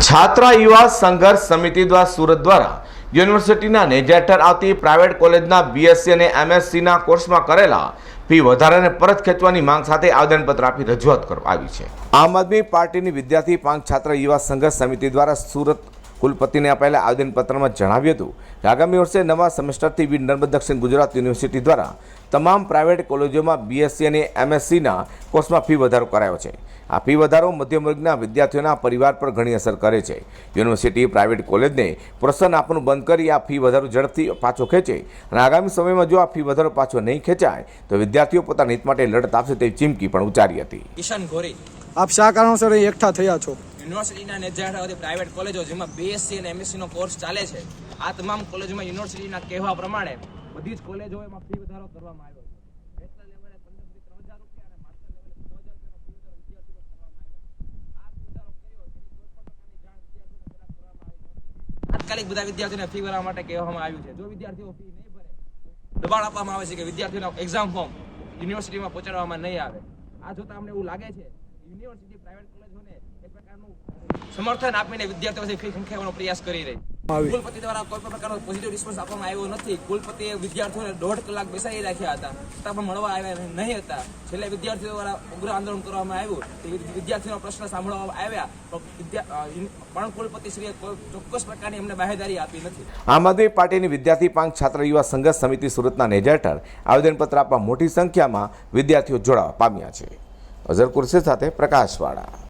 છાત્ર યુવા સંઘર્ષ સમિતિ દ્વારા સુરત દ્વારા યુનિવર્સિટીના નેજા આવતી પ્રાઇવેટ કોલેજના બીએસસી અને એમએસસીના કોર્સમાં કરેલા ફી વધારાને પરત ખેંચવાની માંગ સાથે આવેદનપત્ર આપી રજૂઆત કરવામાં આવી છે. આમ આદમી પાર્ટીની વિદ્યાર્થી પાંચ છાત્ર યુવા સંઘર્ષ સમિતિ દ્વારા સુરત કુલપતિને અપાયેલા આવેદનપત્રમાં જણાવ્યું હતું કે આગામી વર્ષે નવા સેમેસ્ટરથી વીર નર્મદ દક્ષિણ ગુજરાત યુનિવર્સિટી દ્વારા તમામ પ્રાઇવેટ કોલેજોમાં બીએસસી અને એમએસસીના કોર્સમાં ફી વધારો કરાયો છે. આ ફી વધારો મધ્યમ વર્ગના વિદ્યાર્થીઓના પરિવાર પર ઘણી અસર કરે છે. યુનિવર્સિટી પ્રાઇવેટ કોલેજને પ્રોત્સાહન આપવાનું બંધ કરી આ ફી વધારો ઝડપથી પાછો ખેંચે અને આગામી સમયમાં જો આ ફી વધારો પાછો નહીં ખેંચાય તો વિદ્યાર્થીઓ પોતાના હિત માટે લડત આપશે તેવી ચીમકી પણ ઉચ્ચારી હતી. કિશન ગોરી. આપ શા કારણોસર એકઠા થયા છો? યુનિવર્સિટીના નેજાહેઠળ પ્રાઇવેટ કોલેજો જેમાં બીએસસી અને એમએસસી નો કોર્સ ચાલે છે. આ તમામ કોલેજોમાં યુનિવર્સિટીના કહેવા પ્રમાણે બધી જ કોલેજો એમાં ફી વધારો કરવામાં આવ્યો છે બેચલર લેવલે 15 થી 3000 રૂપિયા અને માસ્ટર લેવલે 6000 રૂપિયાનો ફી વધારો વિદ્યાર્થીઓને કરવામાં આવ્યો છે. આ ફી વધારો કર્યો એની કોઈ પણ પ્રકારની જાણ વિદ્યાર્થીઓને પહેલા કરવામાં આવી નથી તાત્કાલિક બધા વિદ્યાર્થીઓને ફી ભરવા માટે કહેવામાં આવ્યું છે જો વિદ્યાર્થીઓ ફી નહીં ભરે, દબાણ આપવામાં આવે છે કે વિદ્યાર્થીઓનો એક્ઝામ ફોર્મ યુનિવર્સિટીમાં પહોંચાડવામાં નહીં આવે આ જોતા અમને એવું લાગે છે, યુનિવર્સિટી પ્રાઇવેટ કોલેજોને એક પ્રકારનું સમર્થન આપીને વિદ્યાર્થીઓ ફી સંખ્યાનો પ્રયાસ કરી રહી. કુલપતિ દ્વારા કોઈ પણ પ્રકારનો પોઝિટિવ રિસ્પોન્સ આપવામાં આવ્યો નથી. કુલપતિએ વિદ્યાર્થીઓને દોઢ કલાક બેસાડી રાખ્યા હતા. છતાં પણ મળવા આવ્યા નહીં હતા. છેલ્લે વિદ્યાર્થીઓ દ્વારા ઉગ્ર આંદોલન કરવામાં આવ્યું. તે વિદ્યાર્થીઓનો પ્રશ્ન સાંભળવામાં આવ્યા. પણ કુલપતિશ્રીએ કોઈ ચોક્કસ પ્રકારની એમને બાહેદારી આપી નથી. આમ આદમી પાર્ટીની વિદ્યાર્થી પાંચ છાત્ર યુવા સંઘર્ષ સમિતિ સુરતના નેજા હેઠળ આવેદનપત્ર આપવા મોટી સંખ્યામાં વિદ્યાર્થીઓ જોડાવા પામ્યા છે. અઝર કુરશી સાથે પ્રકાશવાળા.